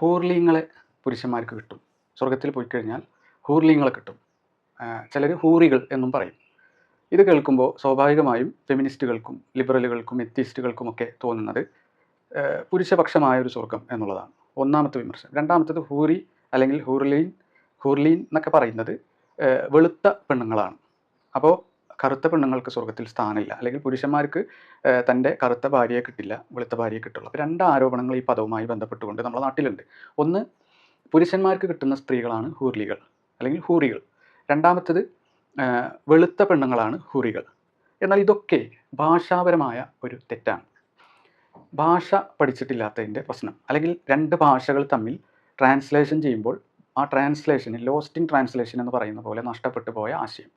ഹൂർലിങ്ങളെ പുരുഷന്മാർക്ക് കിട്ടും. സ്വർഗത്തിൽ പോയി കഴിഞ്ഞാൽ ഹൂർലിങ്ങളെ കിട്ടും. ചിലർ ഹൂറികൾ എന്നും പറയും. ഇത് കേൾക്കുമ്പോൾ സ്വാഭാവികമായും ഫെമിനിസ്റ്റുകൾക്കും ലിബറലുകൾക്കും എത്തിസ്റ്റുകൾക്കുമൊക്കെ തോന്നുന്നത് പുരുഷപക്ഷമായ ഒരു സ്വർഗം എന്നുള്ളതാണ്. ഒന്നാമത്തെ വിമർശനം. രണ്ടാമത്തത് ഹൂറി അല്ലെങ്കിൽ ഹൂർലീൻ ഹൂർലീൻ എന്നൊക്കെ പറയുന്നത് വെളുത്ത പെണ്ണുങ്ങളാണ്. അപ്പോൾ കറുത്ത പെണ്ണുങ്ങൾക്ക് സ്വർഗത്തിൽ സ്ഥാനമില്ല. അല്ലെങ്കിൽ പുരുഷന്മാർക്ക് തന്റെ കറുത്ത ഭാര്യയെ കിട്ടില്ല വെളുത്ത ഭാര്യയെ കിട്ടുള്ളൂ. അപ്പോൾ രണ്ട് ആരോപണങ്ങൾ ഈ പദവുമായി ബന്ധപ്പെട്ടുകൊണ്ട് നമ്മുടെ നാട്ടിലുണ്ട്. ഒന്ന് പുരുഷന്മാർക്ക് കിട്ടുന്ന സ്ത്രീകളാണ് ഹൂർലികൾ അല്ലെങ്കിൽ ഹൂറികൾ. രണ്ടാമത്തത് വെളുത്ത പെണ്ണുങ്ങളാണ് ഹൂറികൾ. എന്നാൽ ഇതൊക്കെ ഭാഷാപരമായ ഒരു തെറ്റാണ്. ഭാഷ പഠിച്ചിട്ടില്ലാത്തതിന്റെ പ്രശ്നം. അല്ലെങ്കിൽ രണ്ട് ഭാഷകൾ തമ്മിൽ ട്രാൻസ്ലേഷൻ ചെയ്യുമ്പോൾ ആ ട്രാൻസ്ലേഷൻ ലോസ്റ്റ് ഇൻ ട്രാൻസ്ലേഷൻ എന്ന് പറയുന്ന പോലെ നഷ്ടപ്പെട്ടു പോയ ആശയം.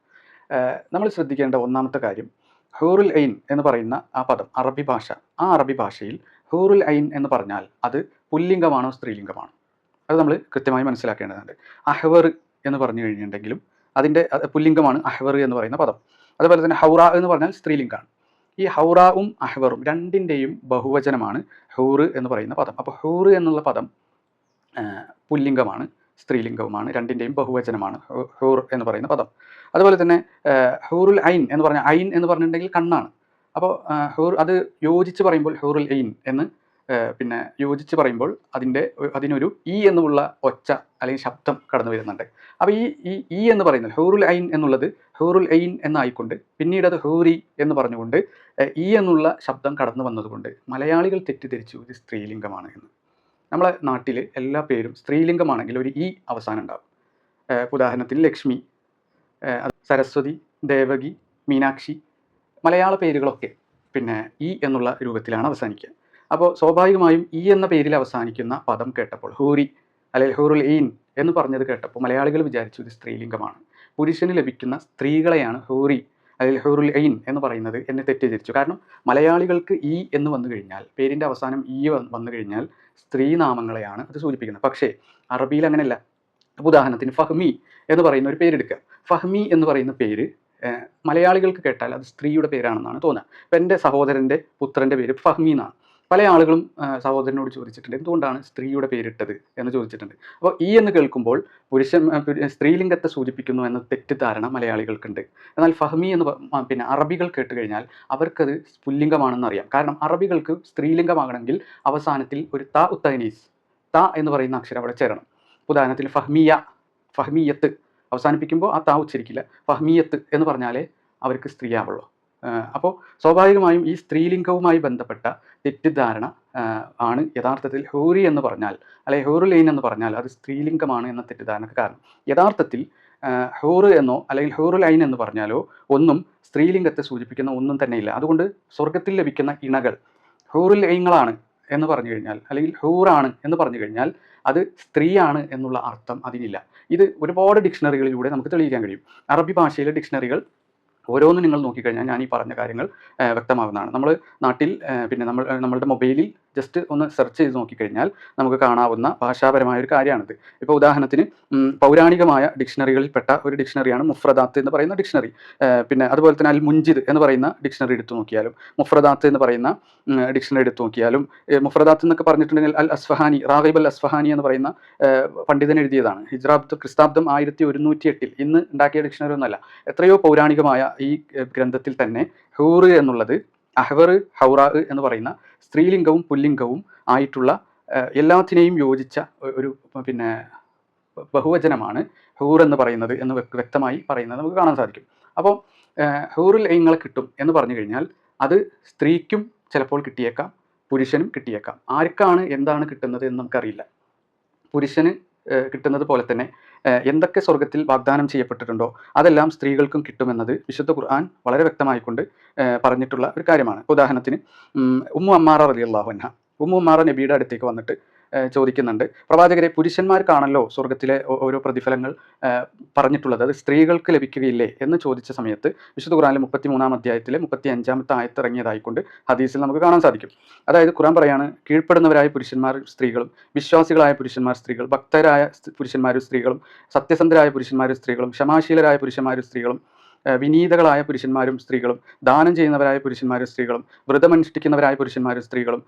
നമ്മൾ ശ്രദ്ധിക്കേണ്ട ഒന്നാമത്തെ കാര്യം ഹൂറുൽ ഐൻ എന്ന് പറയുന്ന ആ പദം അറബി ഭാഷ. ആ അറബി ഭാഷയിൽ ഹൂറുൽ ഐൻ എന്ന് പറഞ്ഞാൽ അത് പുല്ലിംഗമാണോ സ്ത്രീലിംഗമാണോ? അത് നമ്മൾ കൃത്യമായി മനസ്സിലാക്കേണ്ടതുണ്ട്. അഹ്വർ എന്ന് പറഞ്ഞു കഴിഞ്ഞിട്ടുണ്ടെങ്കിലും അതിന്റെ പുല്ലിംഗമാണ് അഹ്വർ എന്ന് പറയുന്ന പദം. അതുപോലെ തന്നെ ഹൗറ എന്ന് പറഞ്ഞാൽ സ്ത്രീലിംഗമാണ് ഈ ഹൗറാവും അഹ്വറും രണ്ടിന്റെയും ബഹുവചനമാണ് ഹൂറ് എന്ന് പറയുന്ന പദം. അപ്പോൾ ഹൂറ് എന്നുള്ള പദം പുല്ലിംഗമാണ്. സ്ത്രീലിംഗവുമാണ് രണ്ടിന്റെയും ബഹുവചനമാണ് ഹൂർ എന്ന് പറയുന്ന പദം. അതുപോലെ തന്നെ ഹൂറുൽ ഐൻ എന്ന് പറഞ്ഞാൽ ഐൻ എന്ന് പറഞ്ഞിട്ടുണ്ടെങ്കിൽ കണ്ണാണ്. അപ്പോൾ ഹൂർ അത് യോജിച്ച് പറയുമ്പോൾ ഹൂറുൽ ഐൻ എന്ന് പിന്നെ യോജിച്ച് പറയുമ്പോൾ അതിന്റെ അതിനൊരു ഇ എന്നുള്ള ഒച്ച അല്ലെങ്കിൽ ശബ്ദം കടന്നു വരുന്നുണ്ട്. അപ്പോൾ ഈ ഈ ഈ എന്ന് പറയുന്നത് ഹൂറുൽ ഐൻ എന്നുള്ളത് ഹൂറുൽ ഐൻ എന്നായിക്കൊണ്ട് പിന്നീട് അത് ഹൂറി എന്ന് പറഞ്ഞുകൊണ്ട് ഈ എന്നുള്ള ശബ്ദം കടന്നു വന്നതുകൊണ്ട് മലയാളികൾ തെറ്റിദ്ധരിച്ചു ഇത് സ്ത്രീലിംഗമാണ് എന്ന്. നമ്മളെ നാട്ടിൽ എല്ലാ പേരും സ്ത്രീലിംഗമാണെങ്കിൽ ഒരു ഇ അവസാനം ഉണ്ടാകും ഉദാഹരണത്തിന് ലക്ഷ്മി സരസ്വതി ദേവകി മീനാക്ഷി മലയാള പേരുകളൊക്കെ പിന്നെ ഇ എന്നുള്ള രൂപത്തിലാണ് അവസാനിക്കുക. അപ്പോൾ സ്വാഭാവികമായും ഇ എന്ന പേരിൽ അവസാനിക്കുന്ന പദം കേട്ടപ്പോൾ ഹൂരി അല്ലെങ്കിൽ ഹൂറുൽ ഈൻ എന്ന് പറഞ്ഞത് കേട്ടപ്പോൾ മലയാളികൾ വിചാരിച്ചു ഇത് സ്ത്രീലിംഗമാണ്. പുരുഷന് ലഭിക്കുന്ന സ്ത്രീകളെയാണ് ഹൂറി. അല്ലെങ്കിൽ ഹെറുൽ ഐൻ എന്ന് പറയുന്നത് എന്നെ തെറ്റിദ്ധരിച്ചു. കാരണം മലയാളികൾക്ക് ഈ എന്ന് വന്നു കഴിഞ്ഞാൽ പേരിന്റെ അവസാനം ഈ വന്ന് കഴിഞ്ഞാൽ സ്ത്രീനാമങ്ങളെയാണ് അത് സൂചിപ്പിക്കുന്നത്. പക്ഷേ അറബിയിൽ അങ്ങനെയല്ല. ഉദാഹരണത്തിന് ഫഹ്മി എന്ന് പറയുന്ന ഒരു പേരെടുക്കുക ഫഹ്മി എന്ന് പറയുന്ന പേര് മലയാളികൾക്ക് കേട്ടാൽ അത് സ്ത്രീയുടെ പേരാണെന്നാണ് തോന്നുക. ഇപ്പം എന്റെ സഹോദരന്റെ പുത്രന്റെ പേര് ഫഹ്മി എന്നാണ്. പല ആളുകളും സഹോദരനോട് ചോദിച്ചിട്ടുണ്ട് എന്തുകൊണ്ടാണ് സ്ത്രീയുടെ പേരിട്ടത്? എന്ന് ചോദിച്ചിട്ടുണ്ട്. അപ്പോൾ ഈ എന്ന് കേൾക്കുമ്പോൾ പുരുഷൻ സ്ത്രീലിംഗത്തെ സൂചിപ്പിക്കുന്നു എന്ന തെറ്റിദ്ധാരണ മലയാളികൾക്കുണ്ട്. എന്നാൽ ഫഹ്മി എന്ന് പിന്നെ അറബികൾ കേട്ട് കഴിഞ്ഞാൽ അവർക്കത് പുല്ലിംഗമാണെന്ന് അറിയാം. കാരണം അറബികൾക്ക് സ്ത്രീലിംഗമാകണമെങ്കിൽ അവസാനത്തിൽ ഒരു ത ഉത്തനീസ് ത എന്ന് പറയുന്ന അക്ഷരം അവിടെ ചേരണം. ഉദാഹരണത്തിൽ ഫഹ്മിയ ഫഹ്മിയത്ത് അവസാനിപ്പിക്കുമ്പോൾ ആ താ ഉച്ചരിക്കില്ല. ഫഹ്മിയത്ത് എന്ന് പറഞ്ഞാലേ അവർക്ക് സ്ത്രീയാവുള്ളൂ. അപ്പോൾ സ്വാഭാവികമായും ഈ സ്ത്രീലിംഗവുമായി ബന്ധപ്പെട്ട തെറ്റിദ്ധാരണ ആണ് യഥാർത്ഥത്തിൽ ഹൂറി എന്ന് പറഞ്ഞാൽ അല്ലെങ്കിൽ ഹൂറുലൈൻ എന്ന് പറഞ്ഞാൽ അത് സ്ത്രീലിംഗമാണ് എന്ന തെറ്റിദ്ധാരണക്ക് കാരണം. യഥാർത്ഥത്തിൽ ഹൂറ് എന്നോ അല്ലെങ്കിൽ ഹൂറു ലൈൻ എന്ന് പറഞ്ഞാലോ ഒന്നും സ്ത്രീലിംഗത്തെ സൂചിപ്പിക്കുന്ന ഒന്നും തന്നെയില്ല. അതുകൊണ്ട് സ്വർഗത്തിൽ ലഭിക്കുന്ന ഇണകൾ ഹൂറു ഐങ്ങളാണ് എന്ന് പറഞ്ഞു കഴിഞ്ഞാൽ അല്ലെങ്കിൽ ഹൂറാണ് എന്ന് പറഞ്ഞു കഴിഞ്ഞാൽ അത് സ്ത്രീയാണ് എന്നുള്ള അർത്ഥം അതിനില്ല. ഇത് ഒരുപാട് ഡിക്ഷണറികളിലൂടെ നമുക്ക് തെളിയിക്കാൻ കഴിയും. അറബി ഭാഷയിലെ ഡിക്ഷണറികൾ ഓരോന്നും നിങ്ങൾ നോക്കിക്കഴിഞ്ഞാൽ ഞാൻ ഈ പറഞ്ഞ കാര്യങ്ങൾ വ്യക്തമാകുന്നതാണ് നമ്മൾ നാട്ടിൽ പിന്നെ നമ്മൾ നമ്മളുടെ മൊബൈലിൽ ജസ്റ്റ് ഒന്ന് സെർച്ച് ചെയ്ത് നോക്കിക്കഴിഞ്ഞാൽ നമുക്ക് കാണാവുന്ന ഭാഷാപരമായ ഒരു കാര്യമാണിത്. ഇപ്പോൾ ഉദാഹരണത്തിന് പൗരാണികമായ ഡിക്ഷണറികളിൽപ്പെട്ട ഒരു ഡിക്ഷണറിയാണ് മുഫ്രദാത്ത് എന്ന് പറയുന്ന ഡിക്ഷണറി പിന്നെ അതുപോലെ തന്നെ അൽ മുഞ്ചിദ് എന്ന് പറയുന്ന ഡിക്ഷണറി എടുത്തു നോക്കിയാലും മുഫ്രദാത്ത് എന്ന് പറയുന്ന ഡിക്ഷണറി എടുത്തു നോക്കിയാലും മുഫ്രദാത്ത് എന്നൊക്കെ പറഞ്ഞിട്ടുണ്ടെങ്കിൽ അൽ അസ്ഫഹാനി റാഗിബ് അൽ അസ്ഫഹാനി എന്ന് പറയുന്ന പണ്ഡിതൻ എഴുതിയതാണ്. ഹിജ്രാബ്ദ് ക്രിസ്താബ്ദം ആയിരത്തി ഒരുന്നൂറ്റി എട്ടിൽ ഇന്ന് ഉണ്ടാക്കിയ ഡിക്ഷണറി ഒന്നല്ല എത്രയോ പൗരാണികമായ ഈ ഗ്രന്ഥത്തിൽ തന്നെ ഹൂറ് എന്നുള്ളത് അഹ്വർ ഹൗറാ എന്ന് പറയുന്ന സ്ത്രീലിംഗവും പുല്ലിംഗവും ആയിട്ടുള്ള എല്ലാത്തിനെയും യോജിച്ച ഒരു പിന്നെ ബഹുവചനമാണ് ഹൂർ എന്ന് പറയുന്നത് എന്ന് വ്യക്തമായി പറയുന്നത് നമുക്ക് കാണാൻ സാധിക്കും. അപ്പോൾ ഹൂറിൽ ഇങ്ങളെ കിട്ടും എന്ന് പറഞ്ഞു കഴിഞ്ഞാൽ അത് സ്ത്രീക്കും ചിലപ്പോൾ കിട്ടിയേക്കാം പുരുഷനും കിട്ടിയേക്കാം. ആർക്കാണ് എന്താണ് കിട്ടുന്നത് എന്ന് നമുക്കറിയില്ല. പുരുഷന് കിട്ടുന്നത് പോലെ തന്നെ. എന്തൊക്കെ സ്വർഗത്തിൽ വാഗ്ദാനം ചെയ്യപ്പെട്ടിട്ടുണ്ടോ അതെല്ലാം സ്ത്രീകൾക്കും കിട്ടുമെന്നത് വിശുദ്ധ ഖുർആൻ വളരെ വ്യക്തമായിക്കൊണ്ട് കൊണ്ട് പറഞ്ഞിട്ടുള്ള ഒരു കാര്യമാണ്. ഉദാഹരണത്തിന് ഉമ്മു അമ്മാറ റലി അള്ളാഹുൻഹ ഉമ്മു അമ്മാറ നബിയുടെ അടുത്തേക്ക് വന്നിട്ട് ചോദിക്കുന്നുണ്ട്. പ്രവാചകരെ പുരുഷന്മാർക്കാണല്ലോ സ്വർഗത്തിലെ ഓരോ പ്രതിഫലങ്ങൾ പറഞ്ഞിട്ടുള്ളത്. അത് സ്ത്രീകൾക്ക് ലഭിക്കുകയില്ലേ എന്ന് ചോദിച്ച സമയത്ത് വിശുദ്ധ ഖുറാനിലെ മുപ്പത്തി മൂന്നാം അധ്യായത്തിലെ മുപ്പത്തി അഞ്ചാമത്തെ ആയത്ത് ഇറങ്ങിയതായിക്കൊണ്ട് ഹദീസിൽ നമുക്ക് കാണാൻ സാധിക്കും. അതായത് ഖുറാൻ പറയാണ് കീഴ്പ്പെടുന്നവരായ പുരുഷന്മാർ സ്ത്രീകളും വിശ്വാസികളായ പുരുഷന്മാർ സ്ത്രീകൾ ഭക്തരായ പുരുഷന്മാരും സ്ത്രീകളും സത്യസന്ധരായ പുരുഷന്മാരും സ്ത്രീകളും ക്ഷമാശീലരായ പുരുഷന്മാരും സ്ത്രീകളും വിനീതകളായ പുരുഷന്മാരും സ്ത്രീകളും ദാനം ചെയ്യുന്നവരായ പുരുഷന്മാരും സ്ത്രീകളും വ്രതമനുഷ്ഠിക്കുന്നവരായ പുരുഷന്മാരും സ്ത്രീകളും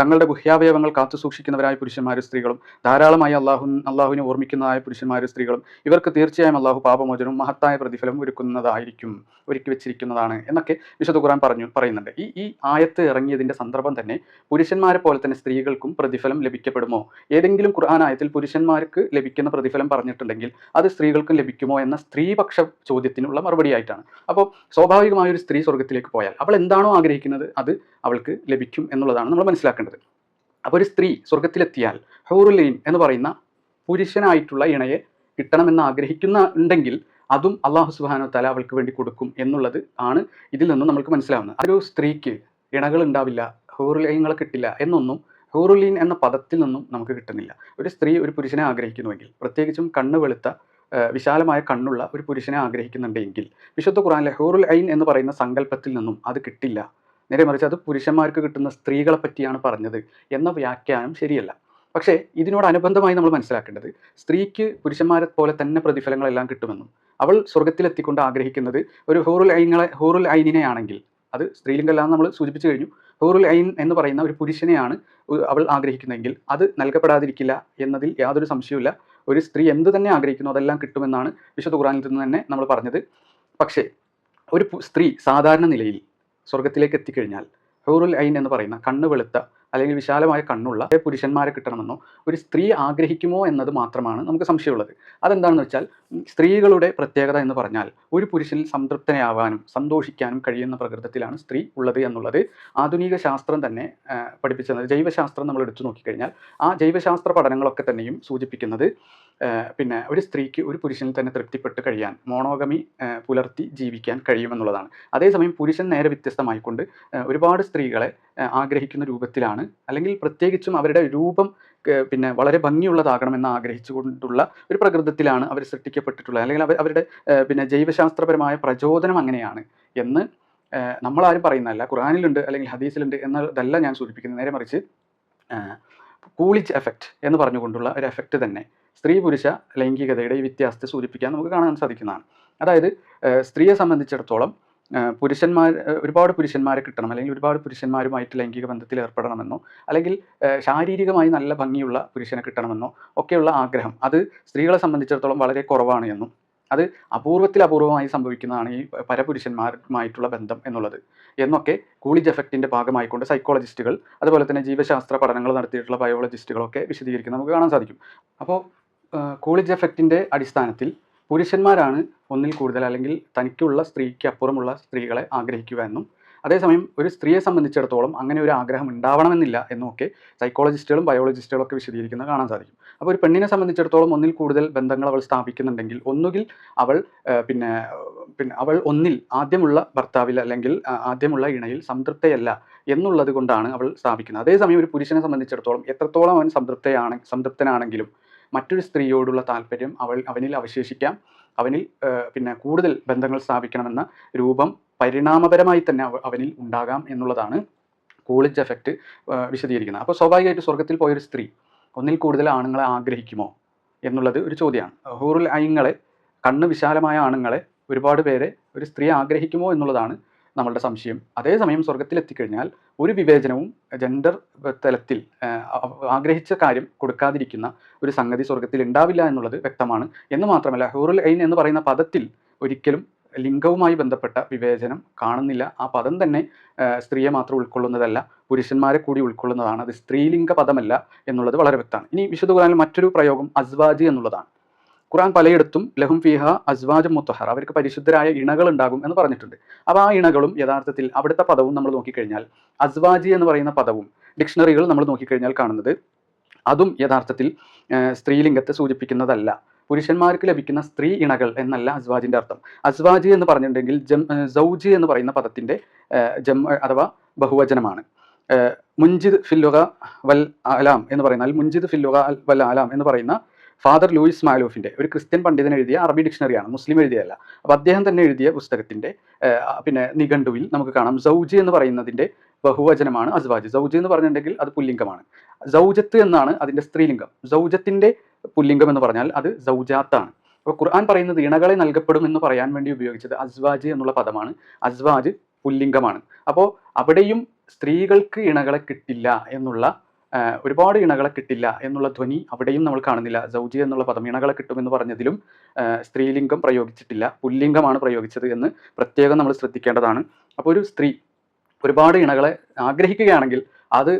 തങ്ങളുടെ ഗുഹ്യാവയവങ്ങൾ കാത്തു സൂക്ഷിക്കുന്നവരായ പുരുഷന്മാരും സ്ത്രീകളും ധാരാളമായി അള്ളാഹു അള്ളാഹുവിനെ ഓർമ്മിക്കുന്നതായ പുരുഷന്മാരും സ്ത്രീകളും ഇവർക്ക് തീർച്ചയായും അള്ളാഹു പാപമോചനവും മഹത്തായ പ്രതിഫലം ഒരുക്കുന്നതായിരിക്കും ഒരുക്കി വെച്ചിരിക്കുന്നതാണ് എന്നൊക്കെ വിശുദ്ധ ഖുറാൻ പറഞ്ഞു പറയുന്നുണ്ട്. ഈ ഈ ആയത്ത് ഇറങ്ങിയതിന്റെ സന്ദർഭം തന്നെ പുരുഷന്മാരെ പോലെ തന്നെ സ്ത്രീകൾക്കും പ്രതിഫലം ലഭിക്കപ്പെടുമോ? ഏതെങ്കിലും ഖുർആൻ ആയത്തിൽ പുരുഷന്മാർക്ക് ലഭിക്കുന്ന പ്രതിഫലം പറഞ്ഞിട്ടുണ്ടെങ്കിൽ അത് സ്ത്രീകൾക്കും ലഭിക്കുമോ എന്ന സ്ത്രീപക്ഷ ചോദ്യത്തിനുള്ള മറുപടിയായിട്ടാണ് അപ്പോൾ സ്വാഭാവികമായ ഒരു സ്ത്രീ സ്വർഗത്തിലേക്ക് പോയാൽ അവൾ എന്താണോ ആഗ്രഹിക്കുന്നത് അത് അവൾക്ക് ലഭിക്കും എന്നുള്ളതാണ് നമ്മൾ മനസ്സിലാക്കേണ്ടത്. അപ്പോൾ ഒരു സ്ത്രീ സ്വർഗത്തിലെത്തിയാൽ ഹൗറുലൈൻ എന്ന് പറയുന്ന പുരുഷനായിട്ടുള്ള ഇണയെ കിട്ടണമെന്ന് ആഗ്രഹിക്കുന്ന ഉണ്ടെങ്കിൽ അതും അള്ളാഹു സുബാനോ തല അവൾക്ക് വേണ്ടി കൊടുക്കും എന്നുള്ളത് ആണ് ഇതിൽ നിന്നും നമുക്ക് മനസ്സിലാവുന്നത്. ഒരു സ്ത്രീക്ക് ഇണകൾ ഉണ്ടാവില്ല ഹൂറുലൈങ്ങളെ കിട്ടില്ല എന്നൊന്നും ഹൂറുലീൻ എന്ന പദത്തിൽ നിന്നും നമുക്ക് കിട്ടുന്നില്ല. ഒരു സ്ത്രീ ഒരു പുരുഷനെ ആഗ്രഹിക്കുന്നുവെങ്കിൽ പ്രത്യേകിച്ചും കണ്ണ് വെളുത്ത വിശാലമായ കണ്ണുള്ള ഒരു പുരുഷനെ ആഗ്രഹിക്കുന്നുണ്ടെങ്കിൽ വിശുദ്ധ ഖുറാനിലെ ഹൂറുൽ ഐൻ എന്ന് പറയുന്ന സങ്കല്പത്തിൽ നിന്നും അത് കിട്ടില്ല. നേരെ മറിച്ച് അത് പുരുഷന്മാർക്ക് കിട്ടുന്ന സ്ത്രീകളെ പറ്റിയാണ് പറഞ്ഞത് എന്ന വ്യാഖ്യാനം ശരിയല്ല. പക്ഷേ ഇതിനോടനുബന്ധമായി നമ്മൾ മനസ്സിലാക്കേണ്ടത് സ്ത്രീക്ക് പുരുഷന്മാരെ പോലെ തന്നെ പ്രതിഫലങ്ങളെല്ലാം കിട്ടുമെന്നും അവൾ സ്വർഗത്തിലെത്തിക്കൊണ്ട് ആഗ്രഹിക്കുന്നത് ഒരു ഹൂറുൽ ഐങ്ങളെ ഹൂറുൽ ഐനിനെ ആണെങ്കിൽ അത് സ്ത്രീലിംഗമല്ലാന്ന് നമ്മൾ സൂചിപ്പിച്ചു കഴിഞ്ഞു. ഹൂറുൽ ഐൻ എന്ന് പറയുന്ന ഒരു പുരുഷനെയാണ് അവൾ ആഗ്രഹിക്കുന്നതെങ്കിൽ അത് നൽകപ്പെടാതിരിക്കില്ല എന്നതിൽ യാതൊരു സംശയവുമില്ല. ഒരു സ്ത്രീ എന്ത് തന്നെ ആഗ്രഹിക്കുന്നു അതെല്ലാം കിട്ടുമെന്നാണ് വിശുദ്ധ ഖുറാനിൽ നിന്ന് തന്നെ നമ്മൾ പറഞ്ഞത്. പക്ഷേ ഒരു സ്ത്രീ സാധാരണ നിലയിൽ സ്വർഗത്തിലേക്ക് എത്തിക്കഴിഞ്ഞാൽ ഹൂറുൽ ഐൻ എന്ന് പറയുന്ന കണ്ണ് വെളുത്ത അല്ലെങ്കിൽ വിശാലമായ കണ്ണുള്ള പുരുഷന്മാരെ കിട്ടണമെന്നോ ഒരു സ്ത്രീ ആഗ്രഹിക്കുമോ എന്നത് മാത്രമാണ് നമുക്ക് സംശയമുള്ളത്. അതെന്താണെന്ന് വെച്ചാൽ സ്ത്രീകളുടെ പ്രത്യേകത എന്ന് പറഞ്ഞാൽ ഒരു പുരുഷനിൽ സംതൃപ്തനാവാനും സന്തോഷിക്കാനും കഴിയുന്ന പ്രകൃതത്തിലാണ് സ്ത്രീ ഉള്ളത് എന്നുള്ളത് ആധുനിക ശാസ്ത്രം തന്നെ പഠിപ്പിച്ചത്. ജൈവശാസ്ത്രം നമ്മൾ എടുത്തു നോക്കിക്കഴിഞ്ഞാൽ ആ ജൈവശാസ്ത്ര പഠനങ്ങളൊക്കെ തന്നെയും സൂചിപ്പിക്കുന്നത് പിന്നെ ഒരു സ്ത്രീക്ക് ഒരു പുരുഷനിൽ തന്നെ തൃപ്തിപ്പെട്ട് കഴിയാൻ മോണോഗമി പുലർത്തി ജീവിക്കാൻ കഴിയുമെന്നുള്ളതാണ്. അതേസമയം പുരുഷൻ നേരെ വ്യത്യസ്തമായിക്കൊണ്ട് ഒരുപാട് സ്ത്രീകളെ ആഗ്രഹിക്കുന്ന രൂപത്തിലാണ്. അല്ലെങ്കിൽ പ്രത്യേകിച്ചും അവരുടെ രൂപം പിന്നെ വളരെ ഭംഗിയുള്ളതാകണമെന്ന് ആഗ്രഹിച്ചുകൊണ്ടുള്ള ഒരു പ്രകൃതത്തിലാണ് അവർ സൃഷ്ടിക്കപ്പെട്ടിട്ടുള്ളത്. അല്ലെങ്കിൽ അവർ അവരുടെ പിന്നെ ജൈവശാസ്ത്രപരമായ പ്രചോദനം അങ്ങനെയാണ് എന്ന് നമ്മളാരും പറയുന്നതല്ല. ഖുറാനിലുണ്ട് അല്ലെങ്കിൽ ഹദീസിലുണ്ട് എന്നതല്ല ഞാൻ സൂചിപ്പിക്കുന്നത്. നേരെ മറിച്ച് കൂളിച്ച് എഫക്റ്റ് എന്ന് പറഞ്ഞുകൊണ്ടുള്ള ഒരു എഫക്റ്റ് തന്നെ സ്ത്രീ പുരുഷ ലൈംഗികതയുടെ ഈ വ്യത്യാസത്തെ സൂചിപ്പിക്കാൻ നമുക്ക് കാണാൻ സാധിക്കുന്നതാണ്. അതായത് സ്ത്രീയെ സംബന്ധിച്ചിടത്തോളം പുരുഷന്മാർ ഒരുപാട് പുരുഷന്മാരെ കിട്ടണം. അല്ലെങ്കിൽ ഒരുപാട് പുരുഷന്മാരുമായിട്ട് ലൈംഗിക ബന്ധത്തിൽ ഏർപ്പെടണമെന്നോ അല്ലെങ്കിൽ ശാരീരികമായി നല്ല ഭംഗിയുള്ള പുരുഷനെ കിട്ടണമെന്നോ ഒക്കെയുള്ള ആഗ്രഹം. അത് സ്ത്രീകളെ സംബന്ധിച്ചിടത്തോളം വളരെ കുറവാണ് എന്നും. അത് അപൂർവത്തിൽ അപൂർവമായി സംഭവിക്കുന്നതാണ് ഈ പരപുരുഷന്മാരുമായിട്ടുള്ള ബന്ധം എന്നുള്ളത്. എന്നൊക്കെ കൂളിജ് എഫക്റ്റിന്റെ ഭാഗമായിക്കൊണ്ട് സൈക്കോളജിസ്റ്റുകൾ അതുപോലെ തന്നെ ജീവശാസ്ത്ര പഠനങ്ങൾ നടത്തിയിട്ടുള്ള ബയോളജിസ്റ്റുകളൊക്കെ വിശദീകരിക്കുന്നത് നമുക്ക് കാണാൻ സാധിക്കും. അപ്പോൾ കൂളിജ് എഫക്റ്റിന്റെ അടിസ്ഥാനത്തിൽ പുരുഷന്മാരാണ് ഒന്നിൽ കൂടുതൽ അല്ലെങ്കിൽ തനിക്കുള്ള സ്ത്രീക്ക് അപ്പുറമുള്ള സ്ത്രീകളെ ആഗ്രഹിക്കുക എന്നും അതേസമയം ഒരു സ്ത്രീയെ സംബന്ധിച്ചിടത്തോളം അങ്ങനെ ഒരു ആഗ്രഹം ഉണ്ടാവണമെന്നില്ല എന്നൊക്കെ സൈക്കോളജിസ്റ്റുകളും ബയോളജിസ്റ്റുകളും ഒക്കെ വിശദീകരിക്കുന്നത് കാണാൻ സാധിക്കും. അപ്പോൾ ഒരു പെണ്ണിനെ സംബന്ധിച്ചിടത്തോളം ഒന്നിൽ കൂടുതൽ ബന്ധങ്ങൾ അവൾ സ്ഥാപിക്കുന്നുണ്ടെങ്കിൽ ഒന്നുകിൽ അവൾ പിന്നെ പിന്നെ അവൾ ഒന്നിൽ ആദ്യമുള്ള ഭർത്താവിൽ അല്ലെങ്കിൽ ആദ്യമുള്ള ഇണയിൽ സംതൃപ്തയല്ല എന്നുള്ളത് കൊണ്ടാണ് അവൾ സ്ഥാപിക്കുന്നത്. അതേസമയം ഒരു പുരുഷനെ സംബന്ധിച്ചിടത്തോളം എത്രത്തോളം അവൻ സംതൃപ്തയാണ് സംതൃപ്തനാണെങ്കിലും മറ്റൊരു സ്ത്രീയോടുള്ള താല്പര്യം അവൾ അവനിൽ അവശേഷിക്കാം. അവനിൽ പിന്നെ കൂടുതൽ ബന്ധങ്ങൾ സ്ഥാപിക്കണമെന്ന രൂപം പരിണാമപരമായി തന്നെ അവനിൽ ഉണ്ടാകാം എന്നുള്ളതാണ് കൂളിജ് എഫക്റ്റ് വിശദീകരിക്കുന്നത്. അപ്പോൾ സ്വാഭാവികമായിട്ട് സ്വർഗത്തിൽ പോയൊരു സ്ത്രീ ഒന്നിൽ കൂടുതൽ ആണുങ്ങളെ ആഗ്രഹിക്കുമോ എന്നുള്ളത് ഒരു ചോദ്യമാണ്. ഹൂറുൽ ഐങ്ങളെ കണ്ണ് വിശാലമായ ആണുങ്ങളെ ഒരുപാട് പേരെ ഒരു സ്ത്രീ ആഗ്രഹിക്കുമോ എന്നുള്ളതാണ് നമ്മളുടെ സംശയം. അതേസമയം സ്വർഗത്തിൽ എത്തിക്കഴിഞ്ഞാൽ ഒരു വിവേചനവും ജെൻഡർ തലത്തിൽ ആഗ്രഹിച്ച കാര്യം കൊടുക്കാതിരിക്കുന്ന ഒരു സംഗതി സ്വർഗത്തിൽ ഉണ്ടാവില്ല എന്നുള്ളത് വ്യക്തമാണ്. എന്ന് മാത്രമല്ല ഹൂറുൽ ഐൻ എന്ന് പറയുന്ന പദത്തിൽ ഒരിക്കലും ലിംഗവുമായി ബന്ധപ്പെട്ട വിവേചനം കാണുന്നില്ല. ആ പദം തന്നെ സ്ത്രീയെ മാത്രം ഉൾക്കൊള്ളുന്നതല്ല പുരുഷന്മാരെ കൂടി ഉൾക്കൊള്ളുന്നതാണ്. അത് സ്ത്രീലിംഗ പദമല്ല എന്നുള്ളത് വളരെ വ്യക്തമാണ്. ഇനി വിശുദ്ധ ഖുറാനിൽ മറ്റൊരു പ്രയോഗം അസ്വാജി എന്നുള്ളതാണ്. ഖുറാൻ പലയിടത്തും ലഹും ഫിഹ അസ്വാജ് മുത്തഹർ അവർക്ക് പരിശുദ്ധരായ ഇണകൾ ഉണ്ടാകും എന്ന് പറഞ്ഞിട്ടുണ്ട്. അപ്പോൾ ആ ഇണകളും യഥാർത്ഥത്തിൽ അവിടുത്തെ പദവും നമ്മൾ നോക്കിക്കഴിഞ്ഞാൽ അസ്വാജി എന്ന് പറയുന്ന പദവും ഡിക്ഷണറികൾ നമ്മൾ നോക്കിക്കഴിഞ്ഞാൽ കാണുന്നത് അതും യഥാർത്ഥത്തിൽ സ്ത്രീലിംഗത്തെ സൂചിപ്പിക്കുന്നതല്ല. പുരുഷന്മാർക്ക് ലഭിക്കുന്ന സ്ത്രീ ഇണകൾ എന്നല്ല അസ്വാജിന്റെ അർത്ഥം. അസ്വാജി എന്ന് പറഞ്ഞിട്ടുണ്ടെങ്കിൽ ജം സൗജി എന്ന് പറയുന്ന പദത്തിന്റെ ജം അഥവാ ബഹുവചനമാണ്. മുൻജിദ് ഫില്ലുക വൽ അലാം എന്ന് പറയുന്ന മുൻജിദ് ഫില്ലുക വൽ അലാം എന്ന് പറയുന്ന ഫാദർ ലൂയിസ് മാലോഫിന്റെ ഒരു ക്രിസ്ത്യൻ പണ്ഡിതൻ എഴുതിയ അറബി ഡിക്ഷണറിയാണ് മുസ്ലിം എഴുതിയതല്ല. അപ്പോൾ അദ്ദേഹം തന്നെ എഴുതിയ പുസ്തകത്തിന്റെ പിന്നെ നിഘണ്ടുവിൽ നമുക്ക് കാണാം. സൗജി എന്ന് പറയുന്നതിന്റെ ബഹുവചനമാണ് അസ്വാജ്. സൗജ് എന്ന് പറഞ്ഞിട്ടുണ്ടെങ്കിൽ അത് പുല്ലിംഗമാണ്. സൗജത്ത് എന്നാണ് അതിന്റെ സ്ത്രീലിംഗം. സൗജത്തിന്റെ പുല്ലിംഗം എന്ന് പറഞ്ഞാൽ അത് സൗജാത്താണ്. അപ്പോൾ ഖുർആൻ പറയുന്നത് ഇണകളെ നൽകപ്പെടും എന്ന് പറയാൻ വേണ്ടി ഉപയോഗിച്ചത് അസ്വാജ് എന്നുള്ള പദമാണ്. അസ്വാജ് പുല്ലിംഗമാണ്. അപ്പോൾ അവിടെയും സ്ത്രീകൾക്ക് ഇണകളെ കിട്ടില്ല എന്നുള്ള ഒരുപാട് ഇണകളെ കിട്ടില്ല എന്നുള്ള ധ്വനി അവിടെയും നമ്മൾ കാണുന്നില്ല. സൗജി എന്നുള്ള പദം ഇണകളെ കിട്ടുമെന്ന് പറഞ്ഞതിലും സ്ത്രീലിംഗം പ്രയോഗിച്ചിട്ടില്ല. പുല്ലിംഗമാണ് പ്രയോഗിച്ചത് എന്ന് പ്രത്യേകം നമ്മൾ ശ്രദ്ധിക്കേണ്ടതാണ്. അപ്പോൾ ഒരു സ്ത്രീ ഒരുപാട് ഇണകളെ ആഗ്രഹിക്കുകയാണെങ്കിൽ അത്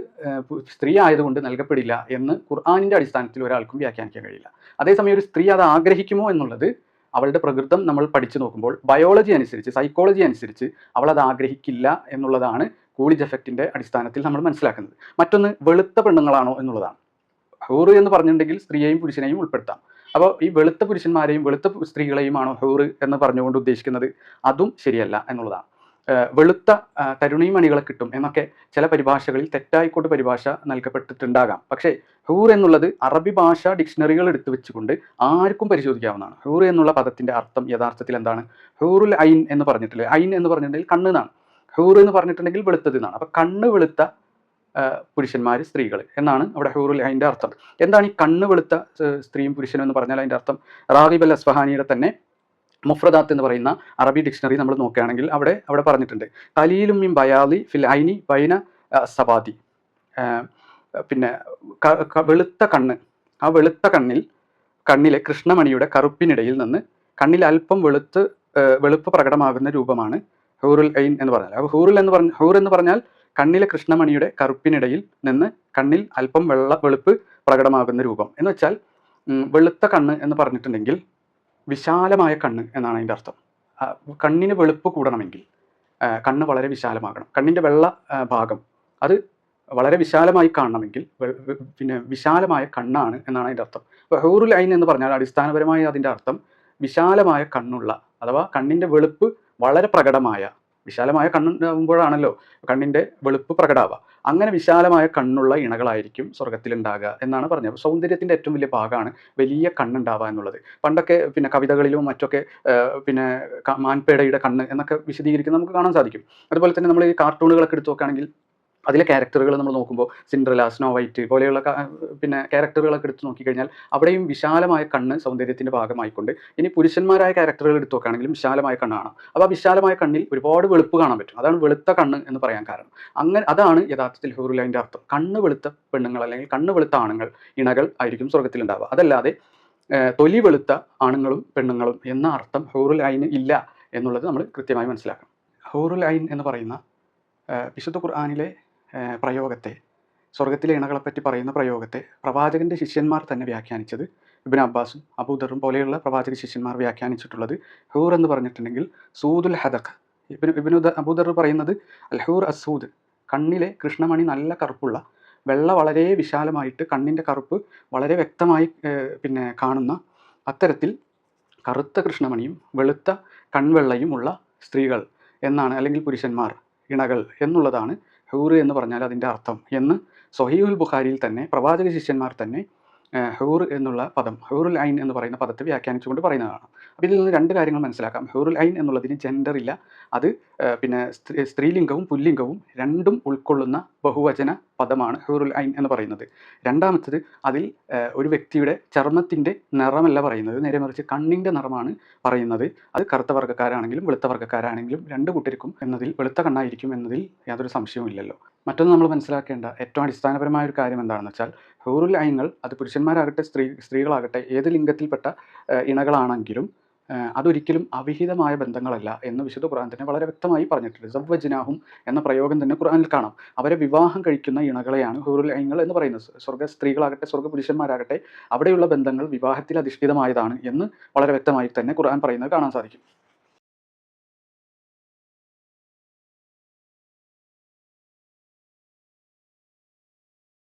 സ്ത്രീ ആയതുകൊണ്ട് നൽകപ്പെടില്ല എന്ന് ഖുർആാനിന്റെ അടിസ്ഥാനത്തിൽ ഒരാൾക്കും വ്യാഖ്യാനിക്കാൻ കഴിയില്ല. അതേസമയം ഒരു സ്ത്രീ അത് ആഗ്രഹിക്കുമോ എന്നുള്ളത് അവളുടെ പ്രകൃതം നമ്മൾ പഠിച്ചു നോക്കുമ്പോൾ ബയോളജി അനുസരിച്ച് സൈക്കോളജി അനുസരിച്ച് അവൾ അത് ആഗ്രഹിക്കില്ല എന്നുള്ളതാണ് കൂളിജ് എഫക്റ്റിന്റെ അടിസ്ഥാനത്തിൽ നമ്മൾ മനസ്സിലാക്കുന്നത്. മറ്റൊന്ന് വെളുത്ത പെണ്ണുങ്ങളാണോ എന്നുള്ളതാണ്. ഹൂറ് എന്ന് പറഞ്ഞിട്ടുണ്ടെങ്കിൽ സ്ത്രീയെയും പുരുഷനെയും ഉൾപ്പെടുത്താം. അപ്പോൾ ഈ വെളുത്ത പുരുഷന്മാരെയും വെളുത്ത സ്ത്രീകളെയുമാണോ ഹൂറ് എന്ന് പറഞ്ഞുകൊണ്ട് ഉദ്ദേശിക്കുന്നത്? അതും ശരിയല്ല എന്നുള്ളതാണ്. വെളുത്ത തരുണീ മണികളെ കിട്ടും എന്നൊക്കെ ചില പരിഭാഷകളിൽ തെറ്റായിക്കൊണ്ട് പരിഭാഷ നൽകപ്പെട്ടിട്ടുണ്ടാകാം. പക്ഷേ ഹൂർ എന്നുള്ളത് അറബി ഭാഷ ഡിക്ഷണറികൾ എടുത്തു വെച്ചുകൊണ്ട് ആർക്കും പരിശോധിക്കാവുന്നതാണ്. ഹൂർ എന്നുള്ള പദത്തിന്റെ അർത്ഥം യഥാർത്ഥത്തിൽ എന്താണ്? ഹൂറുൽ ഐൻ എന്ന് പറഞ്ഞിട്ടില്ലേ? ഐൻ എന്ന് പറഞ്ഞിട്ടുണ്ടെങ്കിൽ കണ്ണ് എന്നാണ്. ഹൂർ എന്ന് പറഞ്ഞിട്ടുണ്ടെങ്കിൽ വെളുത്തത് എന്നാണ്. അപ്പൊ കണ്ണ് വെളുത്ത പുരുഷന്മാർ സ്ത്രീകൾ എന്നാണ് അവിടെ ഹൂറുൽ അതിന്റെ അർത്ഥം. എന്താണ് ഈ കണ്ണ് വെളുത്ത സ്ത്രീയും പുരുഷനും എന്ന് പറഞ്ഞാൽ അതിന്റെ അർത്ഥം? റാഗിബ് അസ്ഫഹാനിയുടെ തന്നെ മുഫ്രദാത്ത് എന്ന് പറയുന്ന അറബി ഡിക്ഷണറി നമ്മൾ നോക്കുകയാണെങ്കിൽ അവിടെ അവിടെ പറഞ്ഞിട്ടുണ്ട്. കലീലും മിം ബയാലി ഫിൽ ഐനി ബൈന സബാദി പിന്നെ വെളുത്ത കണ്ണ്. ആ വെളുത്ത കണ്ണിൽ കണ്ണിലെ കൃഷ്ണമണിയുടെ കറുപ്പിനിടയിൽ നിന്ന് കണ്ണിൽ അല്പം വെളുത്ത് വെളുപ്പ് പ്രകടമാകുന്ന രൂപമാണ് ഹൂറുൽ ഐൻ എന്ന് പറഞ്ഞാൽ. അപ്പോൾ ഹൂറുൽ എന്ന് പറഞ്ഞ ഹൂർ എന്ന് പറഞ്ഞാൽ കണ്ണിലെ കൃഷ്ണമണിയുടെ കറുപ്പിനിടയിൽ നിന്ന് കണ്ണിൽ അല്പം വെള്ള വെളുപ്പ് പ്രകടമാകുന്ന രൂപം. എന്ന് വെച്ചാൽ വെളുത്ത കണ്ണ് എന്ന് പറഞ്ഞിട്ടുണ്ടെങ്കിൽ വിശാലമായ കണ്ണ് എന്നാണ് അതിന്റെ അർത്ഥം. കണ്ണിന് വെളുപ്പ് കൂടണമെങ്കിൽ കണ്ണ് വളരെ വിശാലമാകണം. കണ്ണിന്റെ വെള്ള ഭാഗം അത് വളരെ വിശാലമായി കാണണമെങ്കിൽ പിന്നെ വിശാലമായ കണ്ണാണ് എന്നാണ് അതിന്റെ അർത്ഥം. ഹൂറുൽ ഐൻ എന്ന് പറഞ്ഞാൽ അടിസ്ഥാനപരമായി അതിന്റെ അർത്ഥം വിശാലമായ കണ്ണുള്ള അഥവാ കണ്ണിന്റെ വെളുപ്പ് വളരെ പ്രകടമായ വിശാലമായ കണ്ണുണ്ടാകുമ്പോഴാണല്ലോ കണ്ണിന്റെ വെളുപ്പ് പ്രകടാവുക. അങ്ങനെ വിശാലമായ കണ്ണുള്ള ഇണകളായിരിക്കും സ്വർഗത്തിലുണ്ടാകുക എന്നാണ് പറഞ്ഞത്. സൗന്ദര്യത്തിന്റെ ഏറ്റവും വലിയ ഭാഗമാണ് വലിയ കണ്ണുണ്ടാവുക എന്നുള്ളത്. പണ്ടൊക്കെ പിന്നെ കവിതകളിലും മറ്റൊക്കെ പിന്നെ മാൻപേടയുടെ കണ്ണ് എന്നൊക്കെ വിശദീകരിക്കുന്നത് നമുക്ക് കാണാൻ സാധിക്കും. അതുപോലെ തന്നെ നമ്മൾ ഈ കാർട്ടൂണുകളൊക്കെ എടുത്തു നോക്കുകയാണെങ്കിൽ അതിലെ ക്യാരക്ടറുകൾ നമ്മൾ നോക്കുമ്പോൾ സിൻഡ്രല സ്നോ വൈറ്റ് പോലെയുള്ള പിന്നെ ക്യാരക്ടറുകളൊക്കെ എടുത്ത് നോക്കിക്കഴിഞ്ഞാൽ അവിടെയും വിശാലമായ കണ്ണ് സൗന്ദര്യത്തിന്റെ ഭാഗമായിക്കൊണ്ട് ഇനി പുരുഷന്മാരായ ക്യാരക്ടറുകൾ എടുത്ത് നോക്കുകയാണെങ്കിലും വിശാലമായ കണ്ണാണ്. അപ്പോൾ ആ വിശാലമായ കണ്ണിൽ ഒരുപാട് വെളുപ്പ് കാണാൻ പറ്റും. അതാണ് വെളുത്ത കണ്ണ് എന്ന് പറയാൻ കാരണം. അങ്ങനെ അതാണ് യഥാർത്ഥത്തിൽ ഹൂറുലൈന്റെ അർത്ഥം. കണ്ണ് വെളുത്ത പെണ്ണുങ്ങൾ അല്ലെങ്കിൽ കണ്ണ് വെളുത്ത ആണുങ്ങൾ ഇണകൾ ആയിരിക്കും സ്വർഗത്തിലുണ്ടാവുക അതല്ലാതെ തൊലി വെളുത്ത ആണുങ്ങളും പെണ്ണുങ്ങളും എന്ന അർത്ഥം ഹൂറുൽ ഇല്ല എന്നുള്ളത് നമ്മൾ കൃത്യമായി മനസ്സിലാക്കണം. ഹൂറുൽ ഐൻ എന്ന് പറയുന്ന വിശുദ്ധ ഖുർആാനിലെ പ്രയോഗത്തെ സ്വർഗത്തിലെ ഇണകളെപ്പറ്റി പറയുന്ന പ്രയോഗത്തെ പ്രവാചകന്റെ ശിഷ്യന്മാർ തന്നെ വ്യാഖ്യാനിച്ചത് ഇബിൻ അബ്ബാസും അബൂദറും പോലെയുള്ള പ്രവാചക ശിഷ്യന്മാർ വ്യാഖ്യാനിച്ചിട്ടുള്ളത് ഹൂർ എന്ന് പറഞ്ഞിട്ടുണ്ടെങ്കിൽ സൂദുൽ ഹദഖ്. ഇബിൻ ഇബിനു അബൂദർ പറയുന്നത് അൽ ഹൂർ അസൂദ് കണ്ണിലെ കൃഷ്ണമണി നല്ല കറുപ്പുള്ള വെള്ള വളരെ വിശാലമായിട്ട് കണ്ണിന്റെ കറുപ്പ് വളരെ വ്യക്തമായി പിന്നെ കാണുന്ന അത്തരത്തിൽ കറുത്ത കൃഷ്ണമണിയും വെളുത്ത കൺവെള്ളയും ഉള്ള സ്ത്രീകൾ എന്നാണ് അല്ലെങ്കിൽ പുരുഷന്മാർ ഇണകൾ എന്നുള്ളതാണ് ഹൂറ് എന്ന് പറഞ്ഞാൽ അതിന്റെ അർത്ഥം എന്ന് സ്വഹീഹുൽ ബുഖാരിയിൽ തന്നെ പ്രവാചക ശിഷ്യന്മാർ തന്നെ ഹൂർ എന്നുള്ള പദം ഹൂറുൽ ഐൻ എന്ന് പറയുന്ന പദത്തെ വ്യാഖ്യാനിച്ചുകൊണ്ട് പറയുന്നതാണ്. അപ്പോൾ ഇതിൽ നിന്ന് രണ്ട് കാര്യങ്ങൾ മനസ്സിലാക്കാം. ഹൂറുൽ ഐൻ എന്നുള്ളതിന് ജെൻഡർ ഇല്ല. അത് പിന്നെ സ്ത്രീ സ്ത്രീലിംഗവും പുല്ലിംഗവും രണ്ടും ഉൾക്കൊള്ളുന്ന ബഹുവചന പദമാണ് ഹൂറുൽ ഐൻ എന്ന് പറയുന്നത്. രണ്ടാമത്തത് അതിൽ ഒരു വ്യക്തിയുടെ ചർമ്മത്തിന്റെ നിറമല്ല പറയുന്നത്. നേരെ മറിച്ച് കണ്ണിന്റെ നിറമാണ് പറയുന്നത്. അത് കറുത്ത വർഗക്കാരാണെങ്കിലും വെളുത്ത വർഗക്കാരാണെങ്കിലും രണ്ട് കൂട്ടർക്കും എന്നതിൽ വെളുത്ത കണ്ണായിരിക്കും എന്നതിൽ യാതൊരു സംശയവുമില്ലല്ലോ. മറ്റൊന്ന് നമ്മൾ മനസ്സിലാക്കേണ്ട ഏറ്റവും അടിസ്ഥാനപരമായ ഒരു കാര്യം എന്താണെന്ന് വെച്ചാൽ ഹൂറുൽ ഐങ്ങൾ അത് പുരുഷന്മാരാകട്ടെ സ്ത്രീ സ്ത്രീകളാകട്ടെ ഏത് ലിംഗത്തിൽപ്പെട്ട ഇണകളാണെങ്കിലും അതൊരിക്കലും അവിഹിതമായ ബന്ധങ്ങളല്ല എന്ന് വിശുദ്ധ ഖുർആൻ തന്നെ വളരെ വ്യക്തമായി പറഞ്ഞിട്ടുണ്ട്. സവ്വജനാഹും എന്ന പ്രയോഗം തന്നെ ഖുർആനിൽ കാണാം. അവരെ വിവാഹം കഴിക്കുന്ന ഇണകളെയാണ് ഹൂറുൽ ഐങ്ങൾ എന്ന് പറയുന്നത്. സ്വർഗ സ്ത്രീകളാകട്ടെ സ്വർഗ പുരുഷന്മാരാകട്ടെ അവിടെയുള്ള ബന്ധങ്ങൾ വിവാഹത്തിൽ അധിഷ്ഠിതമായതാണ് എന്ന് വളരെ വ്യക്തമായി തന്നെ ഖുർആൻ പറയുന്നത് കാണാൻ സാധിക്കും.